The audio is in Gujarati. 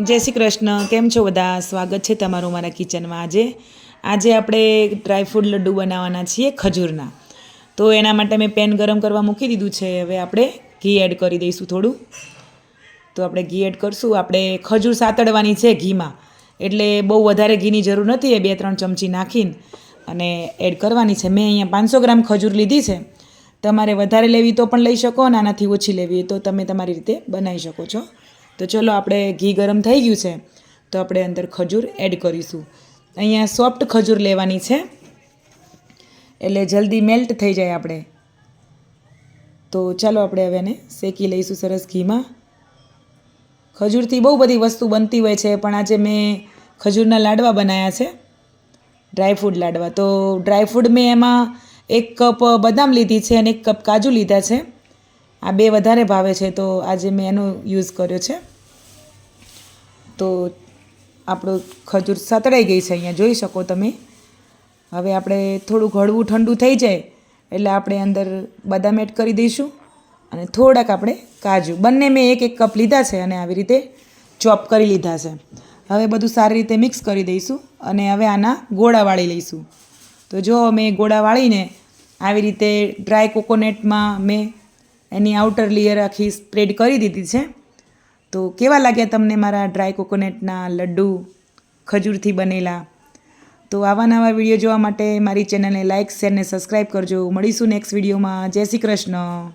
જય શ્રી કૃષ્ણ. કેમ છો બધા? સ્વાગત છે તમારું મારા કિચનમાં આજે. આજે આપણે ડ્રાયફ્રૂટ લડ્ડુ બનાવવાના છીએ ખજૂરના. તો એના માટે મેં પેન ગરમ કરવા મૂકી દીધું છે. હવે આપણે ઘી એડ કરી દઈશું થોડું. તો આપણે ઘી એડ કરશું. આપણે ખજૂર સાતડવાની છે ઘીમાં. એટલે બહુ વધારે ઘીની જરૂર નથી એ બે ત્રણ ચમચી નાખીને. અને એડ કરવાની છે. મેં અહીંયા પાંચસો ગ્રામ ખજૂર લીધી છે. તમારે વધારે લેવી તો પણ લઈ શકો અને આનાથી ઓછી લેવી તો તમે તમારી રીતે બનાવી શકો છો. તો ચલો આપણે ઘી ગરમ થઈ ગયું છે, તો આપણે અંદર ખજૂર એડ કરીશું. અહીંયા સોફ્ટ ખજૂર લેવાની છે, એટલે જલ્દી મેલ્ટ થઈ જાય આપણે. તો ચાલો આપણે હવે એને શેકી લઈશું સરસ ઘીમાં. ખજૂરથી બહુ બધી વસ્તુ બનતી હોય છે, પણ આજે મેં ખજૂરના લાડવા બનાવ્યા છે ડ્રાયફ્રૂટ લાડવા. તો ડ્રાયફ્રૂટ મેં એમાં એક કપ બદામ લીધી છે અને એક કપ કાજુ લીધા છે. આ બે વધારે ભાવે છે, તો આજે મેં એનો યુઝ કર્યો છે. તો આપણું ખજૂર સતળાઈ ગઈ છે અહીંયા. જોઈ શકો તમે. હવે આપણે થોડું હળવું ઠંડુ થઈ જાય એટલે આપણે અંદર બદામ એડ કરી દઈશું અને થોડાક આપણે કાજુ. બંને મેં એક એક કપ લીધા છે અને આવી રીતે ચોપ કરી લીધા છે. હવે બધું સારી રીતે મિક્સ કરી દઈશું અને હવે આના ગોળા વાળી લઈશું. તો જો મેં ગોળા વાળીને આવી રીતે ડ્રાય કોકોનટમાં મેં એની આઉટર લેયર આખી સ્પ્રેડ કરી દીધી છે. તો કેવા લાગ્યા તમને મારા ડ્રાય કોકોનટના લડ્ડુ ખજૂરથી બનેલા? તો આવા નવા વીડિયો જોવા માટે મારી ચેનલને લાઇક શેર ને સબસ્ક્રાઈબ કરજો. મળીશું નેક્સ્ટ વિડીયોમાં. જય શ્રી કૃષ્ણ.